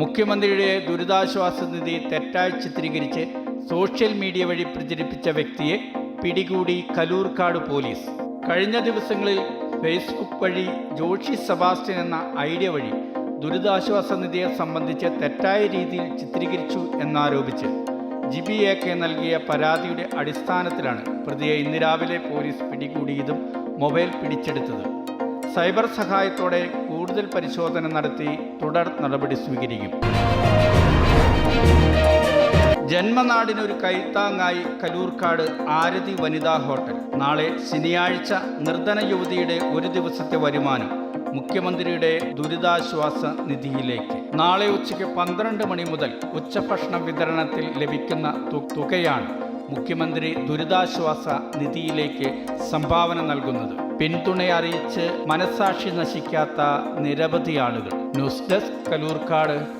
മുഖ്യമന്ത്രിയുടെ ദുരിതാശ്വാസ നിധി തെറ്റായി ചിത്രീകരിച്ച് സോഷ്യൽ മീഡിയ വഴി പ്രചരിപ്പിച്ച വ്യക്തിയെ പിടികൂടി കലൂർക്കാട് പോലീസ്. കഴിഞ്ഞ ദിവസങ്ങളിൽ ഫേസ്ബുക്ക് വഴി ജോഷി സെബാസ്റ്റ്യൻ എന്ന ഐഡിയ വഴി ദുരിതാശ്വാസ നിധിയെ സംബന്ധിച്ച് തെറ്റായ രീതിയിൽ ചിത്രീകരിച്ചു എന്നാരോപിച്ച് ജിബി എ കെ നൽകിയ പരാതിയുടെ അടിസ്ഥാനത്തിലാണ് പ്രതിയെ ഇന്ന് രാവിലെ പോലീസ് പിടികൂടിയതും മൊബൈൽ പിടിച്ചെടുത്തത്. സൈബർ സഹായത്തോടെ കൂടുതൽ പരിശോധന നടത്തി തുടർ നടപടി സ്വീകരിക്കും. ജന്മനാടിനൊരു കൈത്താങ്ങായി കലൂർക്കാട് ആരതി വനിതാ ഹോട്ടൽ. നാളെ ശനിയാഴ്ച നിർധന യുവതിയുടെ ഒരു ദിവസത്തെ വരുമാനം മുഖ്യമന്ത്രിയുടെ ദുരിതാശ്വാസ നിധിയിലേക്ക്. നാളെ ഉച്ചയ്ക്ക് പന്ത്രണ്ട് മണി മുതൽ ഉച്ചഭക്ഷണ വിതരണത്തിൽ ലഭിക്കുന്ന തുകയാണ് മുഖ്യമന്ത്രി ദുരിതാശ്വാസ നിധിയിലേക്ക് സംഭാവന നൽകുന്നത്. പിന്തുണ അറിയിച്ച് മനസാക്ഷി നശിക്കാത്ത നിരവധി ആളുകൾ. News desk Kalloorkad.